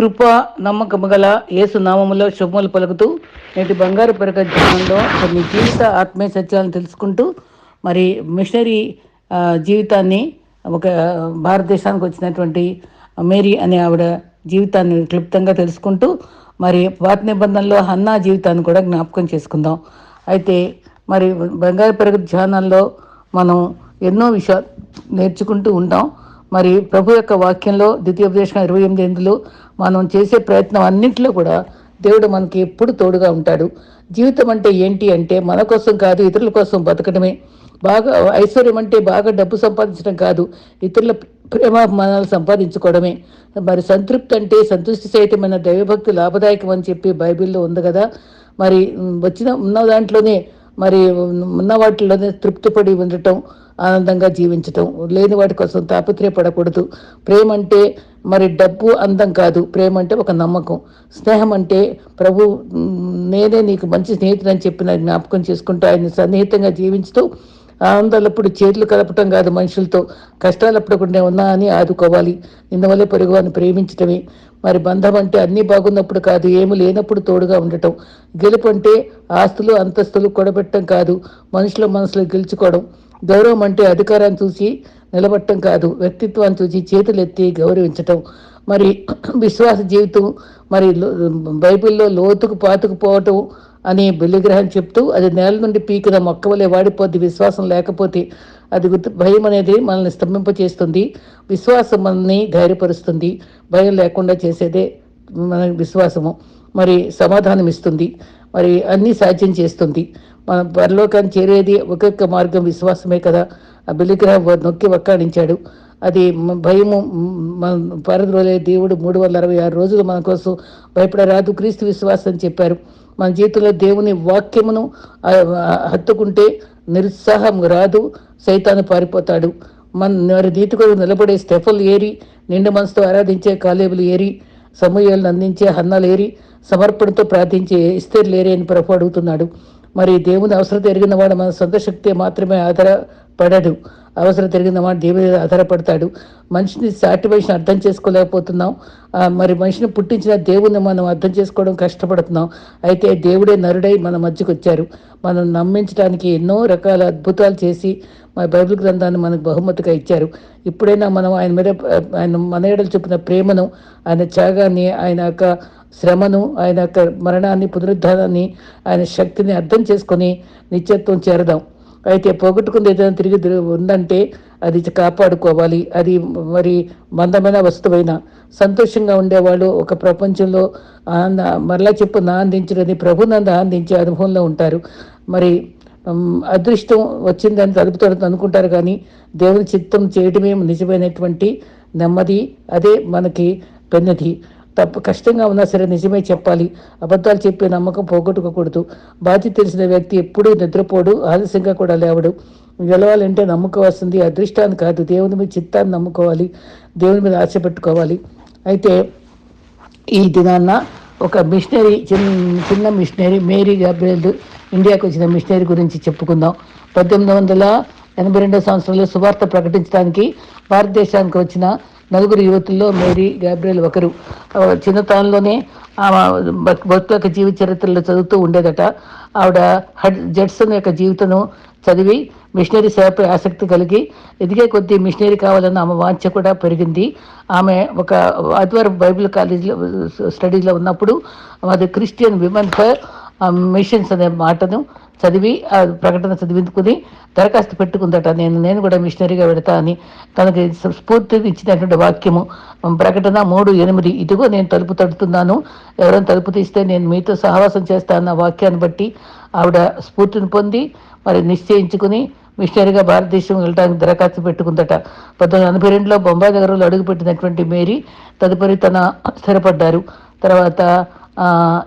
కృప నమ్మకము గల యేసు నామములో శుభములు పలుకుతూ నేటి బంగారు పెరగ జీవనంలో కొన్ని జీవిత ఆత్మీయ సత్యాలను తెలుసుకుంటూ మరి మిషనరీ జీవితాన్ని ఒక భారతదేశానికి వచ్చినటువంటి మేరీ అనే ఆవిడ జీవితాన్ని క్లుప్తంగా తెలుసుకుంటూ మరి పాత నిబంధనలో హన్నా జీవితాన్ని కూడా జ్ఞాపకం చేసుకుందాం. అయితే మరి బంగారు పెరగ ధ్యానాల్లో మనం ఎన్నో విషయాలు నేర్చుకుంటూ ఉంటాం. మరి ప్రభు యొక్క వాక్యంలో ద్వితీయోపదేశం ఇరవై ఎనిమిది ఎందులో మనం చేసే ప్రయత్నం అన్నింటిలో కూడా దేవుడు మనకి ఎప్పుడు తోడుగా ఉంటాడు. జీవితం అంటే ఏంటి అంటే మన కోసం కాదు ఇతరుల కోసం బతకడమే. బాగా ఐశ్వర్యం అంటే బాగా డబ్బు సంపాదించడం కాదు ఇతరుల ప్రేమాభిమానాలు సంపాదించుకోవడమే. మరి సంతృప్తి అంటే సంతృష్టి సహితమైన దైవభక్తి లాభదాయకం అని చెప్పి బైబిల్లో ఉంది కదా. మరి వచ్చిన ఉన్న దాంట్లోనే మరి ఉన్న వాటిలోనే తృప్తిపడి ఉండటం ఆనందంగా జీవించటం లేని వాటి కోసం తాపత్రయపడకూడదు. ప్రేమ అంటే మరి డబ్బు అందం కాదు. ప్రేమ అంటే ఒక నమ్మకం. స్నేహం అంటే ప్రభు నేనే నీకు మంచి స్నేహితుడని చెప్పిన జ్ఞాపకం చేసుకుంటూ ఆయన సన్నిహితంగా జీవించుతూ ఆనందాలప్పుడు చేతులు కలపటం కాదు మనుషులతో. కష్టాలప్పుడు కూడా ఉన్నా అని ఆదుకోవాలి. ఇందువల్లే పొరుగు ప్రేమించటమే. మరి బంధం అంటే అన్నీ బాగున్నప్పుడు కాదు ఏమి లేనప్పుడు తోడుగా ఉండటం. గెలుపు అంటే ఆస్తులు అంతస్తులు కూడబెట్టడం కాదు. మనుషుల మనసులో గెలుచుకోవడం. గౌరవం అంటే అధికారాన్ని చూసి నిలబట్టం కాదు వ్యక్తిత్వాన్ని చూసి చేతులెత్తి గౌరవించటం. మరి విశ్వాస జీవితం మరి బైబిల్లో లోతుకు పాతుకుపోవటం అని బిల్లిగ్రహం చెప్తూ అది నేల నుండి పీకిన మొక్క వలె వాడిపోద్ది. విశ్వాసం లేకపోతే అది గుర్తు భయం అనేది మనల్ని స్తంభింపచేస్తుంది. విశ్వాసం మనల్ని ధైర్యపరుస్తుంది. భయం లేకుండా చేసేదే మన విశ్వాసము. మరి సమాధానం ఇస్తుంది మరి అన్నీ సాధ్యం చేస్తుంది. మనం పరలోకాన్ని చేరేది ఒక్కొక్క మార్గం విశ్వాసమే కదా. ఆ బిలిగ్రహ నొక్కి వక్కాడించాడు అది భయము మన పరద్రోలే దేవుడు మూడు వందల అరవై ఆరు రోజులు మన కోసం భయపడరాదు. క్రీస్తు విశ్వాసం అని చెప్పారు. మన జీవితంలో దేవుని వాక్యమును హత్తుకుంటే నిరుత్సాహం రాదు. సైతాను పారిపోతాడు. మన వారి నీతి కొరకు నిలబడే స్టెఫల్ ఏరి నిండు మనసుతో ఆరాధించే కాలేబులు ఏరి సమూహాలను అందించే హన్నాలు ఏరి సమర్పణతో ప్రార్థించే ఇస్తేర్లు ఏరి అని ప్రభు అడుగుతున్నాడు. మరి దేవుని అవసరం ఎరిగిన వాడు మన సొంత శక్తి మాత్రమే ఆధారపడడు. అవసరం తిరిగిన వాడు దేవుని మీద ఆధారపడతాడు. మనిషిని సాటివేషన్ అర్థం చేసుకోలేకపోతున్నాం. మరి మనిషిని పుట్టించిన దేవుని మనం అర్థం చేసుకోవడం కష్టపడుతున్నాం. అయితే దేవుడే నరుడై మన మధ్యకు వచ్చారు. మనం నమ్మించడానికి ఎన్నో రకాల అద్భుతాలు చేసి మన బైబిల్ గ్రంథాన్ని మనకు బహుమతిగా ఇచ్చారు. ఇప్పుడైనా మనం ఆయన మీద ఆయన మన ఏడలు చూపిన ప్రేమను ఆయన త్యాగాన్ని ఆయన యొక్క శ్రమను ఆయన యొక్క మరణాన్ని పునరుద్ధానాన్ని ఆయన శక్తిని అర్థం చేసుకొని నిత్యత్వం చేరదాం. అయితే పోగొట్టుకుంది ఏదైనా తిరిగి ఉందంటే అది కాపాడుకోవాలి. అది మరి మందమైన వస్తువైన. సంతోషంగా ఉండేవాళ్ళు ఒక ప్రపంచంలో ఆనంద మరలా చెప్పు ఆనందించడని ప్రభునంద ఆనందించే అనుభవంలో ఉంటారు. మరి అదృష్టం వచ్చిందని తలుపుతాడు అనుకుంటారు కానీ దేవుని చిత్తం చేయడమే నిజమైనటువంటి నెమ్మది అదే మనకి పెన్నది. తప్పు కష్టంగా ఉన్నా సరే నిజమే చెప్పాలి. అబద్ధాలు చెప్పే నమ్మకం పోగొట్టుకోకూడదు. బాధ్యత తెలిసిన వ్యక్తి ఎప్పుడూ నిద్రపోడు ఆలస్యంగా కూడా లేవడు. గెలవాలంటే నమ్మకం వస్తుంది. అదృష్టాన్ని కాదు దేవుని మీద చిత్తాన్ని నమ్ముకోవాలి. దేవుని మీద ఆశ పెట్టుకోవాలి. అయితే ఈ దినాన్న ఒక మిషనరీ చిన్న చిన్న మిషనరీ మేరీ గాబ్రియల్ ఇండియాకు వచ్చిన మిషనరీ గురించి చెప్పుకుందాం. పద్దెనిమిది వందల ఎనభై రెండో సంవత్సరంలో సువార్త ప్రకటించడానికి భారతదేశానికి వచ్చిన నలుగురు యువతుల్లో మేరీ గాబ్రియల్ ఒకరు. చిన్నతనంలోనే ఆమె భక్- భక్తుల యొక్క జీవిత చరిత్రలో చదువుతూ ఉండేదట. ఆవిడ హడ్ జడ్సన్ యొక్క జీవితను చదివి మిషనరీ సేవపై ఆసక్తి కలిగి ఎదిగే కొద్దీ మిషనరీ కావాలన్న ఆమె వాంఛ కూడా పెరిగింది. ఆమె ఒక ఆదివారం బైబిల్ కాలేజీలో స్టడీలో ఉన్నప్పుడు అది క్రిస్టియన్ విమెన్ ఫర్ మిషన్స్ అనే మాటను చదివి ఆ ప్రకటన చదివించుకుని దరఖాస్తు పెట్టుకుందట. నేను నేను కూడా మిషనరీగా పెడతా అని తనకి స్ఫూర్తిని ఇచ్చినటువంటి వాక్యము. ప్రకటన మూడు ఎనిమిది. ఇదిగో నేను తలుపు తడుతున్నాను. ఎవరైనా తలుపు తీస్తే నేను మీతో సహవాసం చేస్తానన్న వాక్యాన్ని బట్టి ఆవిడ స్ఫూర్తిని పొంది మరి నిశ్చయించుకుని మిషనరీగా భారతదేశం వెళ్ళడానికి దరఖాస్తు పెట్టుకుందట. పంతొమ్మిది వందల ఎనభై రెండులో బొంబాయి నగరంలో అడుగుపెట్టినటువంటి మేరీ తదుపరి తన స్థిరపడ్డారు. తర్వాత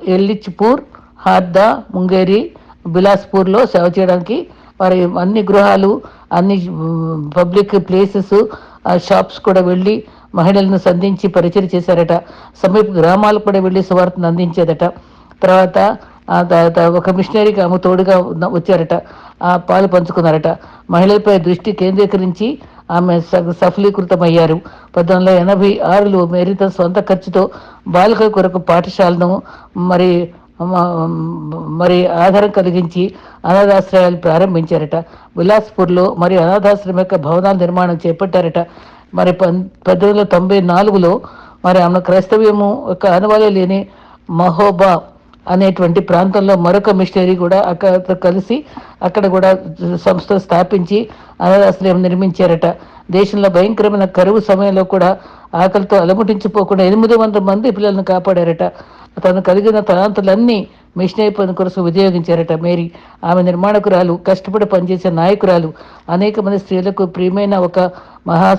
ఎల్లిచ్పూర్ హార్దా ముంగేరి బిలాస్పూర్లో సేవ చేయడానికి వారి అన్ని గృహాలు అన్ని పబ్లిక్ ప్లేసెస్ షాప్స్ కూడా వెళ్ళి మహిళలను సంధించి పరిచయం చేశారట. సమీప గ్రామాలకు కూడా వెళ్ళి సువార్తను అందించేదట. తర్వాత ఆ తర్వాత ఒక మిషనరీకి ఆమె తోడుగా వచ్చారట. ఆ పాలు పంచుకున్నారట. మహిళలపై దృష్టి కేంద్రీకరించి ఆమె స- సఫలీకృతమయ్యారు. పంతొమ్మిది వందల ఎనభై ఆరులో మేరీ తన సొంత ఖర్చుతో బాలికల కొరకు పాఠశాలను మరి మరి ఆధారం కలిగించి అనాథాశ్రయాలు ప్రారంభించారట. విలాస్పూర్లో మరి అనాథాశ్రమం యొక్క భవనాల నిర్మాణం చేపట్టారట. మరి పంతొమ్మిది వందల తొంభై నాలుగులో మరి ఆమె క్రైస్తవ్యము యొక్క అనువాలే లేని మహోబా అనేటువంటి ప్రాంతంలో మరొక మిషనరీ కూడా అక్కడ కలిసి అక్కడ కూడా సంస్థ స్థాపించి అనాథాశ్రయం నిర్మించారట. దేశంలో భయంకరమైన కరువు సమయంలో కూడా ఆకలితో అలముటించిపోకుండా ఎనిమిది వందల మంది పిల్లలను కాపాడారట. తను కలిగిన తలాంతులన్నీ మిషనరీ పని కొరకు వినియోగించారట. మేరీ ఆమె నిర్మాణకురాలు కష్టపడి పనిచేసే నాయకురాలు అనేక మంది స్త్రీలకు ప్రియమైన ఒక మహా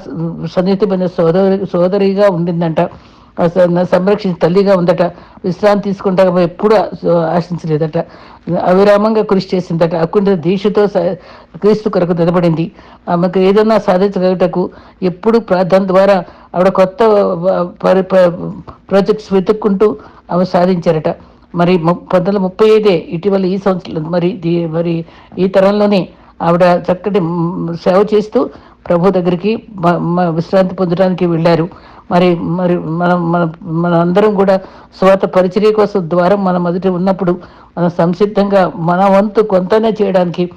సన్నిహితమైన సోదరి సోదరిగా ఉండిందంట. సంరక్షించి తల్లిగా ఉందట. విశ్రాంతి తీసుకుంటా ఎప్పుడు ఆశించలేదట. అవిరామంగా కృషి చేసిందట. అకుంఠ దీక్షతో క్రీస్తు కొరకు నిలబడింది. ఆమెకు ఏదన్నా సాధించగలటకు ఎప్పుడు దాని ద్వారా ఆవిడ కొత్త ప్రాజెక్ట్స్ వెతుక్కుంటూ ఆమె సాధించారట. మరి పంతొమ్మిది వందల ముప్పై ఐదే ఇటీవల ఈ సంవత్సరం మరి దీ- మరి ఈ తరంలోనే ఆవిడ చక్కటి సేవ చేస్తూ ప్రభు దగ్గరికి విశ్రాంతి పొందడానికి వెళ్ళారు. మరి మరి మనం మన మన అందరం కూడా స్వాత పరిచర్య కోసం ద్వారం మన మొదటి ఉన్నప్పుడు మనం సంసిద్ధంగా మన వంతు కొంతనే చేయడానికి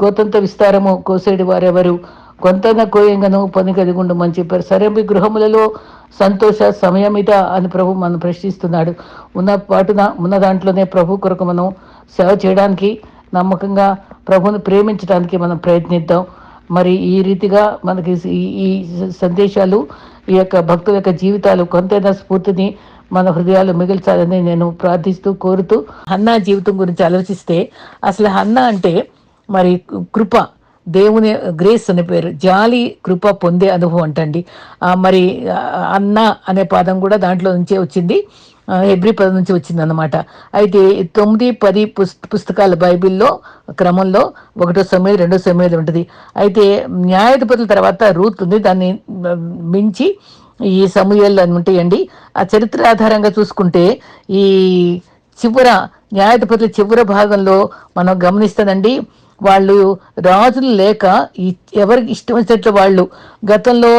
కోతంత విస్తారము కోసేడు వారెవరు కొంత కోయంగను పని కలిగి మంచి చెప్పారు. సరే మీ గృహములలో సంతోష సమయమిట అని ప్రభు మనం ప్రశ్నిస్తున్నాడు. ఉన్న పాటున ఉన్న దాంట్లోనే ప్రభు కొరకు మనం సేవ చేయడానికి నమ్మకంగా ప్రభుని ప్రేమించడానికి మనం ప్రయత్నిద్దాం. మరి ఈ రీతిగా మనకి ఈ ఈ సందేశాలు ఈ యొక్క భక్తుల యొక్క జీవితాలు కొంతైనా స్ఫూర్తిని మన హృదయాలు మిగిల్చాలని నేను ప్రార్థిస్తూ కోరుతూ హన్నా జీవితం గురించి ఆలోచిస్తే అసలు హన్నా అంటే మరి కృప దేవుని గ్రేస్ అనే పేరు జాలి కృప పొందే అనుభవం అంటండి. మరి అన్న అనే పదం కూడా దాంట్లో నుంచే వచ్చింది. ఎబ్రి హెబ్రీ పదం నుంచి వచ్చింది అనమాట అయితే తొమ్మిది పది పుస్తకాల బైబిల్లో క్రమంలో ఒకటో సమయం రెండో సమయం ఉంటుంది. అయితే న్యాయాధిపతుల తర్వాత రూత్ ఉంది. దాన్ని మించి ఈ సమూహాలు అని ఉంటాయండి. ఆ చరిత్ర ఆధారంగా చూసుకుంటే ఈ చివర న్యాయాధిపతుల చివరి భాగంలో మనం గమనిస్తానండి వాళ్ళు రాజులు లేక ఎవరికి ఇష్టం వచ్చినట్లు వాళ్ళు గతంలో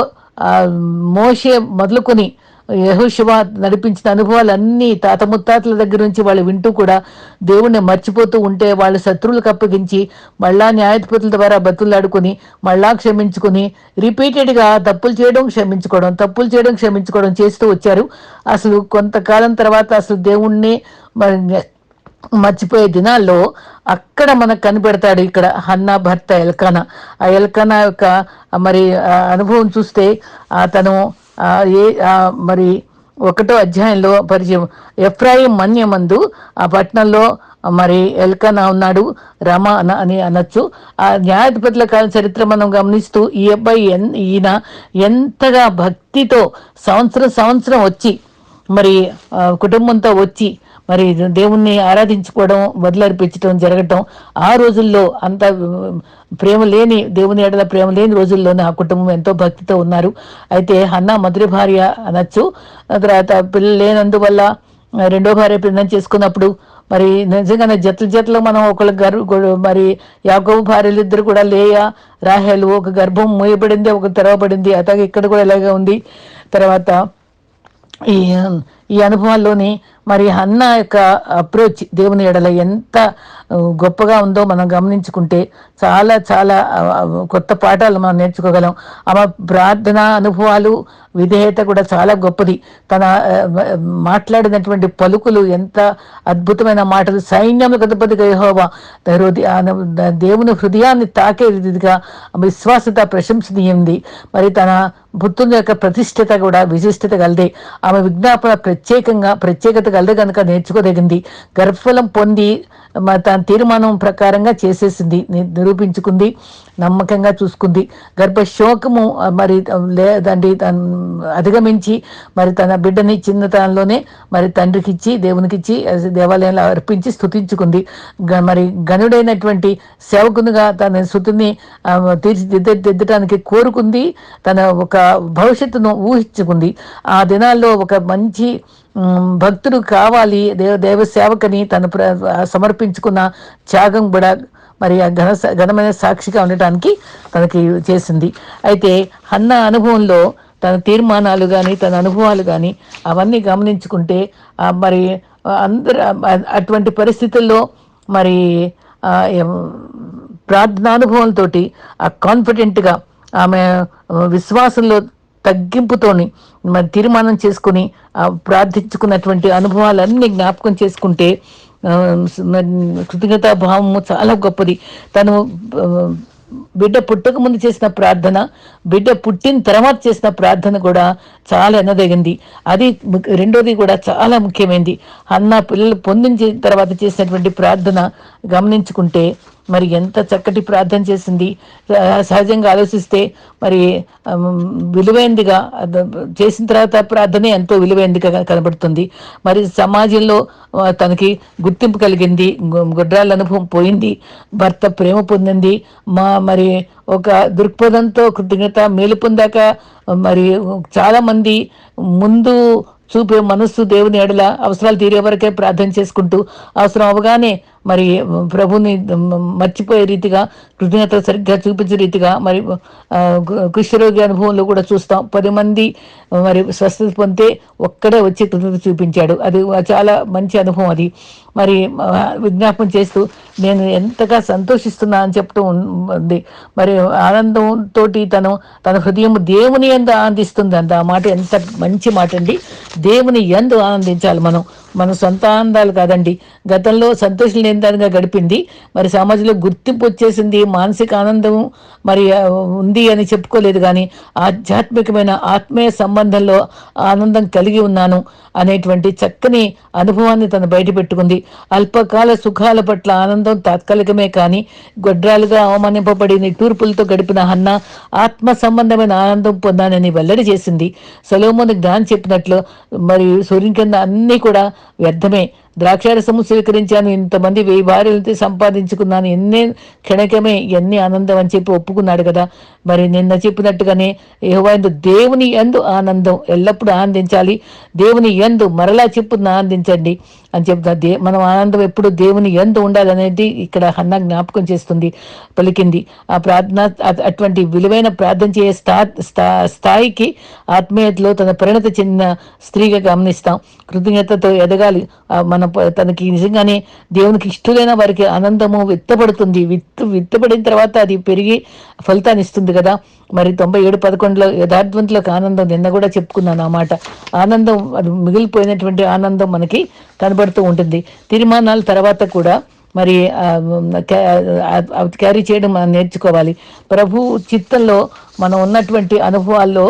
మోసే మోషే మొదలుకొని యహోశివ నడిపించిన అనుభవాలన్నీ తాత ముత్తాతల దగ్గర నుంచి వాళ్ళు వింటూ కూడా దేవుణ్ణి మర్చిపోతూ ఉంటే వాళ్ళ శత్రువులకు అప్పగించి మళ్ళా న్యాయాధిపతుల ద్వారా బతులాడుకొని మళ్ళా క్షమించుకొని రిపీటెడ్గా తప్పులు చేయడం క్షమించుకోవడం తప్పులు చేయడం క్షమించుకోవడం చేస్తూ వచ్చారు. అసలు కొంతకాలం తర్వాత అసలు దేవుణ్ణి మరి మర్చిపోయే దినాల్లో అక్కడ మనకు కనిపెడతాడు ఇక్కడ హన్నా భర్త ఎల్కనా. ఆ ఎల్కనా యొక్క మరి అనుభవం చూస్తే అతను తను ఏ మరి ఒకటో అధ్యాయంలో పరిచయం. ఎఫ్రాయిం మన్యమందు ఆ పట్టణంలో మరి ఎల్కనా ఉన్నాడు రమ అన అని అనొచ్చు. ఆ న్యాయాధిపతుల కాల చరిత్ర మనం గమనిస్తూ ఈ అబ్బాయి ఎన్ ఈయన ఎంతగా భక్తితో సంవత్సరం సంవత్సరం వచ్చి మరి కుటుంబంతో వచ్చి మరి దేవుణ్ణి ఆరాధించుకోవడం వదిలర్పించడం జరగటం ఆ రోజుల్లో అంత ప్రేమ లేని దేవుని ఎడల ప్రేమ లేని రోజుల్లోనే ఆ కుటుంబం ఎంతో భక్తితో ఉన్నారు. అయితే హన్నా మొదటి భార్య అనొచ్చు తర్వాత పిల్లలు లేనందువల్ల రెండో భార్య పిండం చేసుకున్నప్పుడు మరి నిజంగానే జతల జతలు మనం ఒకళ్ళు గర్భ మరి యాకోబు భార్యలు ఇద్దరు కూడా లేయా రాహేలు ఒక గర్భం మూయబడింది ఒక తెరవబడింది అతగా ఇక్కడ కూడా ఇలాగే ఉంది. తర్వాత ఈ ఈ అనుభవాల్లోని మరి హన్న యొక్క అప్రోచ్ దేవుని ఎడల ఎంత గొప్పగా ఉందో మనం గమనించుకుంటే చాలా చాలా కొత్త పాఠాలు మనం నేర్చుకోగలం. ఆమె ప్రార్థన అనుభవాలు విధేయత కూడా చాలా గొప్పది. తన మాట్లాడినటువంటి పలుకులు ఎంత అద్భుతమైన మాటలు. సైన్యములకు అధిపతిగా యెహోవా దేవుని హృదయాన్ని తాకే రీతిగా విశ్వాసత ప్రశంసనీయంది. మరి తన భుత్తుని యొక్క ప్రతిష్టత కూడా విశిష్టత కలదే ఆమె విజ్ఞాపన ప్రత్యేకంగా ప్రత్యేకత కలిది కనుక నేర్చుకోదగింది. గర్భఫలం పొంది తన తీర్మానం ప్రకారంగా చేసేసింది ని- నిరూపించుకుంది నమ్మకంగా చూసుకుంది. గర్భ శోకము మరి లేదండి తను అధిగమించి మరి తన బిడ్డని చిన్నతనంలోనే మరి తండ్రికి ఇచ్చి దేవునికి ఇచ్చి దేవాలయంలో అర్పించి స్థుతించుకుంది గ- మరి గనుడైనటువంటి సేవకునిగా తన స్థుతిని తీర్చిదిద్దటానికి కోరుకుంది. తన ఒక భవిష్యత్తును ఊహించుకుంది. ఆ దినాల్లో ఒక మంచి భక్తుడు కావాలి దేవ దేవ సేవకని తను ప్ర- సమర్పించుకున్న త్యాగం కూడా మరి ఆ ఘన ఘనమైన సాక్షిగా ఉండటానికి తనకి చేసింది. అయితే అన్న అనుభవంలో తన తీర్మానాలు కానీ తన అనుభవాలు కానీ అవన్నీ గమనించుకుంటే మరి అందరు అటువంటి పరిస్థితుల్లో మరి ప్రార్థనానుభవంతో ఆ కాన్ఫిడెంట్గా ఆమె విశ్వాసంలో తగ్గింపుతోని తీర్మానం చేసుకుని ప్రార్థించుకున్నటువంటి అనుభవాలన్నీ జ్ఞాపకం చేసుకుంటే కృతజ్ఞతా భావము చాలా గొప్పది. తను బిడ్డ పుట్టక ముందు చేసిన ప్రార్థన బిడ్డ పుట్టిన తర్వాత చేసిన ప్రార్థన కూడా చాలా ఎన్నదగింది అది రెండోది కూడా చాలా ముఖ్యమైనది. అన్న పిల్లలు పొందించిన తర్వాత చేసినటువంటి ప్రార్థన గమనించుకుంటే మరి ఎంత చక్కటి ప్రార్థన చేసింది? సహజంగా ఆలోచిస్తే మరి విలువైందిగా చేసిన తర్వాత ప్రార్థనే ఎంతో విలువైందిగా కనబడుతుంది. మరి సమాజంలో తనకి గుర్తింపు కలిగింది గుడ్రాల అనుభవం పోయింది భర్త ప్రేమ పొందింది మా మరి ఒక దృక్పథంతో కృతజ్ఞత మేలు పొందాక మరి చాలామంది ముందు చూపే మనస్సు దేవుని ఎడల అవసరాలు తీరే వరకే ప్రార్థన చేసుకుంటూ అవసరం అవగానే మరి ప్రభుని మర్చిపోయే రీతిగా కృతజ్ఞత సరిగ్గా చూపించే రీతిగా మరి కుష్ఠరోగి అనుభవంలో కూడా చూస్తాం. పది మంది మరి స్వస్థత పొందితే ఒక్కడే వచ్చి కృతజ్ఞత చూపించాడు. అది చాలా మంచి అనుభవం అది. మరి విజ్ఞాపం చేస్తూ నేను ఎంతగా సంతోషిస్తున్నా అని చెప్తూ ఉంది. మరి ఆనందంతో తను తన హృదయం దేవుని ఎందు ఆనందిస్తుంది అంత ఆ మాట ఎంత మంచి మాట అండి దేవుని ఎందు ఆనందించాలి మనం. మన సొంత ఆనందాలు కాదండి. గతంలో సంతోషం లేని దానిగా గడిపింది. మరి సమాజంలో గుర్తింపు వచ్చేసింది మానసిక ఆనందం మరి ఉంది అని చెప్పుకోలేదు కానీ ఆధ్యాత్మికమైన ఆత్మీయ సంబంధంలో ఆనందం కలిగి ఉన్నాను అనేటువంటి చక్కని అనుభవాన్ని తను బయటపెట్టుకుంది. అల్పకాల సుఖాల పట్ల ఆనందం తాత్కాలికమే కానీ గొడ్రాలుగా అవమానింపబడి నిట్టూర్పులతో గడిపిన హన్న ఆత్మ సంబంధమైన ఆనందం పొందానని వెల్లడి చేసింది. సలోమోని జ్ఞానం చెప్పినట్లు మరి సూర్యుని కింద అన్నీ కూడా వ్యర్థమే. ద్రాక్షారసము స్వీకరించాను. ఇంతమంది వెయ్యి భార్యలతో సంపాదించుకున్నాను. ఎన్నే క్షణకమే ఎన్ని ఆనందం అని చెప్పి ఒప్పుకున్నాడు కదా. మరి నిన్న చెప్పినట్టుగానే ఏవైందు దేవుని ఎందు ఆనందం ఎల్లప్పుడూ ఆనందించాలి. దేవుని ఎందు మరలా చెప్పు ఆనందించండి అని చెప్తా దే మనం ఆనందం ఎప్పుడు దేవుని ఎందు ఉండాలనేది ఇక్కడ హన్న జ్ఞాపకం చేస్తుంది పలికింది. ఆ ప్రార్థన అటువంటి విలువైన ప్రార్థన చేయ స్థా స్థాయికి ఆత్మీయతలో తన పరిణత చెందిన స్త్రీగా గమనిస్తాం. కృతజ్ఞతతో ఎదగాలి. మన తనకి నిజంగానే దేవునికి ఇష్టలైన వారికి ఆనందము విత్తపడుతుంది విత్తు విత్తపడిన తర్వాత అది పెరిగి ఫలితాన్ని ఇస్తుంది కదా. మరి తొంభై ఏడు పదకొండులో యథార్థవంతులకు ఆనందం నిన్న కూడా చెప్పుకున్నాను ఆ మాట. ఆనందం అది మిగిలిపోయినటువంటి ఆనందం మనకి కనబడుతూ ఉంటుంది. తీర్మానాల తర్వాత కూడా మరి క్యారీ చేయడం మనం నేర్చుకోవాలి. ప్రభు చిత్తంలో మనం ఉన్నటువంటి అనుభవాల్లో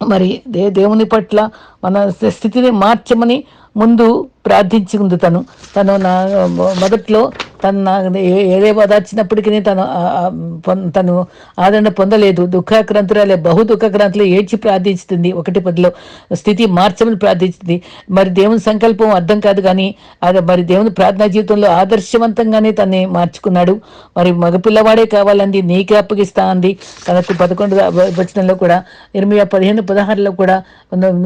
మరి దే దేవుని పట్ల మన స్థితిని మార్చమని ముందు ప్రార్థించింది తను తను నా మొదట్లో తను ఏదే ఓదార్చినప్పటికీ తను తను ఆదరణ పొందలేదు. దుఃఖాక్రాంతురాలే బహు దుఃఖక్రాంతులు ఏడ్చి ప్రార్థిస్తుంది ఒకటి పదిలో స్థితి మార్చమని ప్రార్థిస్తుంది మరి దేవుని సంకల్పం అర్థం కాదు కానీ అది మరి దేవుని ప్రార్థనా జీవితంలో ఆదర్శవంతంగానే తన్ని మార్చుకున్నాడు. మరి మగపిల్లవాడే కావాలంది నీకే అప్పగిస్తా అంది. తనకు పదకొండు వచనంలో కూడా ఎనిమిది పదిహేను పదహారులో కూడా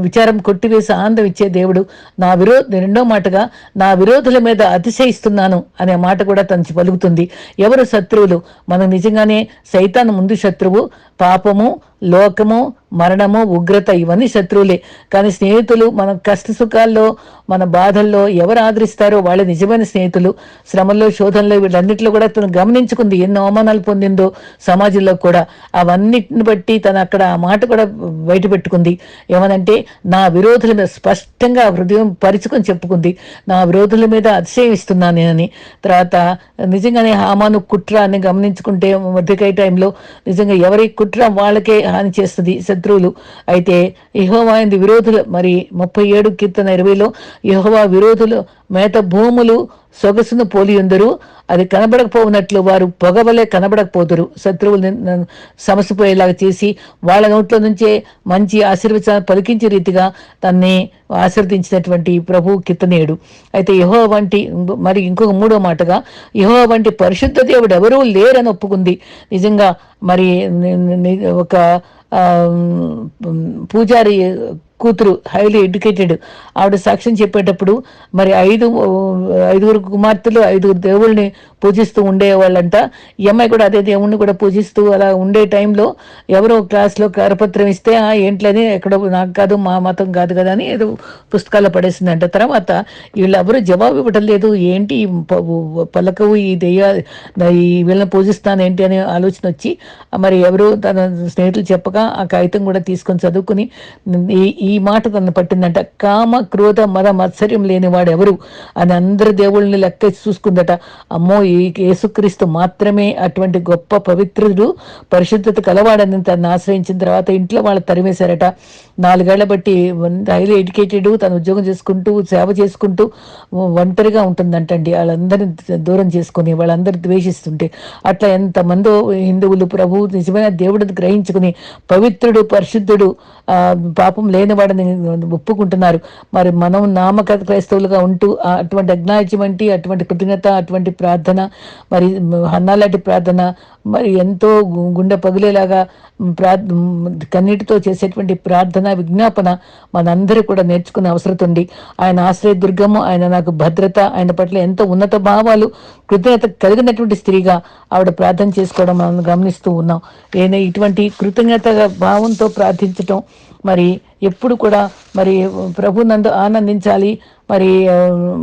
విచారం కొట్టివేసి ఆనందం ఇచ్చే దేవుడు నా విరోధ రెండో మాటగా నా విరోధుల మీద అతిశయిస్తున్నాను అనే మాట కూడా తనచి పలుకుతుంది. ఎవరు శత్రువులు? మనం నిజంగానే సైతాన్ ముందు శత్రువు పాపము లోకము మరణము ఉగ్రత ఇవన్నీ శత్రువులే. కానీ స్నేహితులు మన కష్ట సుఖాల్లో మన బాధల్లో ఎవరు ఆదరిస్తారో వాళ్ళ నిజమైన స్నేహితులు. శ్రమల్లో శోధనలో వీళ్ళన్నింటిలో కూడా తను గమనించుకుంది ఎన్నో అవమానాలు పొందిందో సమాజంలో కూడా. అవన్నిటిని బట్టి తను అక్కడ ఆ మాట కూడా బయట పెట్టుకుంది. ఏమనంటే నా విరోధుల మీద స్పష్టంగా హృదయం పరుచుకొని చెప్పుకుంది. నా విరోధుల మీద అతిశయిస్తున్నాను నేనని. తర్వాత నిజంగానే హామాను కుట్ర అని గమనించుకుంటే మధ్యకాయ టైంలో నిజంగా ఎవరి కుట్ర వాళ్ళకే హాని చేస్తుంది శత్రువులు. అయితే యహోవాయింది విరోధులు మరి ముప్పై ఏడు కీర్తన ఇరవైలో యహోవా విరోధులు మేత భూములు సొగసును పోలియుందరు అది కనబడకపోవునట్లు వారు పొగవలే కనబడకపోదురు. శత్రువులు సమసిపోయేలాగా చేసి వాళ్ళ నోట్ల నుంచే మంచి ఆశీర్వచన పలికించే రీతిగా తన్ని ఆశీర్వదించినటువంటి ప్రభు కిత్తనేయుడు. అయితే యహో వంటి మరి ఇంకొక మూడో మాటగా యహో వంటి పరిశుద్ధ దేవుడు ఎవరూ లేరని ఒప్పుకుంది. నిజంగా మరి ఒక పూజారి కూతురు హైలీ ఎడ్యుకేటెడ్ ఆవిడ సాక్ష్యం చెప్పేటప్పుడు మరి ఐదు ఐదుగురు కుమార్తెలు ఐదుగురు దేవుళ్ళని పూజిస్తూ ఉండేవాళ్ళంట. ఈ అమ్మాయి కూడా అదే దేవుణ్ణి కూడా పూజిస్తూ అలా ఉండే టైంలో ఎవరో క్లాస్లో కరపత్రం ఇస్తే "ఆ, ఏంట్లని ఎక్కడో నాకు కాదు మా మతం కాదు కదా అని ఏదో పుస్తకాల్లో పడేసిందంట. తర్వాత వీళ్ళెవరూ జవాబు ఇవ్వటం లేదు. ఏంటి పలకవు ఈ దెయ్య ఈ వీళ్ళని పూజిస్తాను ఏంటి? అనే ఆలోచన వచ్చి మరి ఎవరు తన స్నేహితులు చెప్పగా ఆ కాగితం కూడా తీసుకొని చదువుకుని ఈ ఈ మాట తను పట్టిందంట. కామ క్రోధ మద మత్సర్యం లేనివాడు ఎవరు అని అందరి దేవుళ్ళని లెక్క చూసుకుందట. అమ్మో ఈ యేసుక్రీస్తు మాత్రమే అటువంటి గొప్ప పవిత్రుడు పరిశుద్ధత కలవాడని తను ఆశ్రయించిన తర్వాత ఇంట్లో వాళ్ళు తరిమేశారట. నాలుగేళ్ళ బట్టి హైలీ ఎడ్యుకేటెడ్ తను ఉద్యోగం చేసుకుంటూ సేవ చేసుకుంటూ ఒంటరిగా ఉంటుందంటండి. వాళ్ళందరిని దూరం చేసుకుని వాళ్ళందరూ ద్వేషిస్తుంటే అట్లా ఎంతమందో హిందువులు ప్రభు నిజమైన దేవుడిని గ్రహించుకుని పవిత్రుడు పరిశుద్ధుడు పాపం లేనివాడని ఒప్పుకుంటున్నారు. మరి మనం నామక క్రైస్తవులుగా ఉంటూ ఆ అటువంటి అజ్ఞాయిత్యమంటి అటువంటి కృతజ్ఞత అటువంటి ప్రార్థన మరి హన్నాలాంటి ప్రార్థన మరి ఎంతో గుండె పగిలేలాగా ప్రా కన్నీటితో చేసేటువంటి ప్రార్థన విజ్ఞాపన మనందరూ కూడా నేర్చుకునే అవసరం ఉంది. ఆయన ఆశ్రయ దుర్గము ఆయన నాకు భద్రత ఆయన పట్ల ఎంతో ఉన్నత భావాలు కృతజ్ఞత కలిగినటువంటి స్త్రీగా ఆవిడ ప్రార్థన చేసుకోవడం మనం గమనిస్తూ ఉన్నాం. నేను ఇటువంటి కృతజ్ఞత భావంతో ప్రార్థించటం మరి ఎప్పుడు కూడా మరి ప్రభు నందు ఆనందించాలి మరి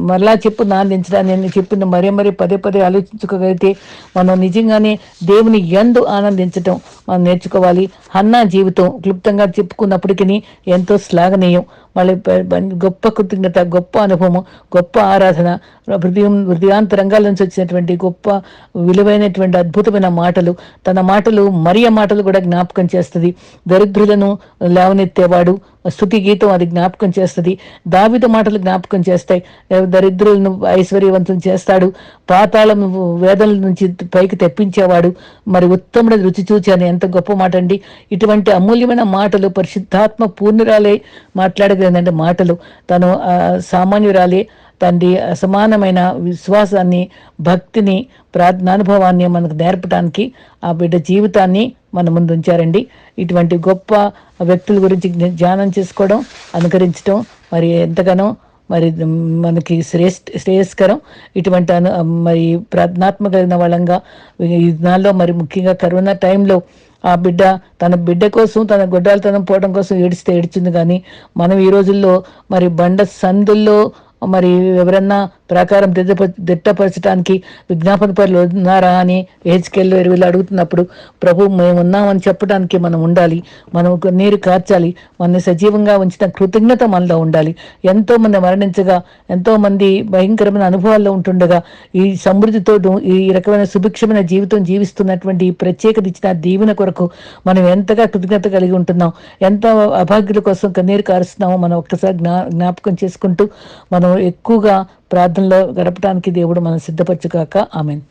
మరలా చెప్పు ఆనందించడా నేను చెప్పింది మరీ మరీ పదే పదే ఆలోచించుకోగలిగితే మనం నిజంగానే దేవుని ఎందు ఆనందించటం మనం నేర్చుకోవాలి. అన్నా జీవితం క్లుప్తంగా చెప్పుకున్నప్పటికీ ఎంతో శ్లాఘనీయం. మళ్ళీ గొప్ప కృతజ్ఞత గొప్ప అనుభవం గొప్ప ఆరాధన హృదయం హృదయాంతరంగాల నుంచి వచ్చినటువంటి గొప్ప విలువైనటువంటి అద్భుతమైన మాటలు. తన మాటలు మరియ మాటలు కూడా జ్ఞాపకం చేస్తుంది. దరిద్రులను లేవనెత్తేవాడు స్థుతి గీతం అది జ్ఞాపకం చేస్తుంది. దావిత మాటలు జ్ఞాపకం చేస్తాయి. దరిద్రులను ఐశ్వర్యవంతం చేస్తాడు. పాతాళం వేదల నుంచి పైకి తెప్పించేవాడు. మరి ఉత్తముడు రుచి చూచి అని ఎంత గొప్ప మాట అండి ఇటువంటి అమూల్యమైన మాటలు పరిశుద్ధాత్మ పూర్ణురాలే మాట్లాడగలిగిందంటే మాటలు. తను సామాన్యురాలే. తండ్రి అసమానమైన విశ్వాసాన్ని భక్తిని ప్రార్థనానుభవాన్ని మనకు నేర్పడానికి ఆ బిడ్డ జీవితాన్ని మన ముందు ఉంచారండి. ఇటువంటి గొప్ప వ్యక్తుల గురించి ధ్యానం చేసుకోవడం అనుకరించడం మరి ఎంతగానో మరి మనకి శ్రేష్ఠ శ్రేయస్కరం. ఇటువంటి అను మరి ప్రార్థనాత్మక కలిగిన వాళ్ళంగా ఈ దినాల్లో మరి ముఖ్యంగా కరోనా టైంలో ఆ బిడ్డ తన బిడ్డ కోసం తన గొడ్డాలతనం పోవడం కోసం ఏడిస్తే ఏడ్చింది. కానీ మనం ఈ రోజుల్లో మరి బండ సందుల్లో మరి ఎవరన్నా ప్రకారం దిట్టపరచడానికి విజ్ఞాపన పనులు ఉన్నారా అని హెచ్కెళ్ళు ఎరువులు అడుగుతున్నప్పుడు ప్రభు మేము ఉన్నామని చెప్పడానికి మనం ఉండాలి. మనం నీరు కార్చాలి. మనని సజీవంగా ఉంచిన కృతజ్ఞత మనలో ఉండాలి. ఎంతో మంది మరణించగా ఎంతో మంది భయంకరమైన అనుభవాల్లో ఉంటుండగా ఈ సమృద్ధితో ఈ రకమైన సుభిక్షమైన జీవితం జీవిస్తున్నటువంటి ఈ ప్రత్యేకత ఇచ్చిన దీవెన కొరకు మనం ఎంతగా కృతజ్ఞత కలిగి ఉంటున్నాం. ఎంత అభాగ్యుల కోసం కన్నీరు కారుస్తున్నామో మనం ఒక్కసారి జ్ఞా జ్ఞాపకం చేసుకుంటూ మనం ఎక్కువగా ప్రార్థనలో గడపడానికి దేవుడు మనం సిద్ధపరచుగాక. ఆమెన్.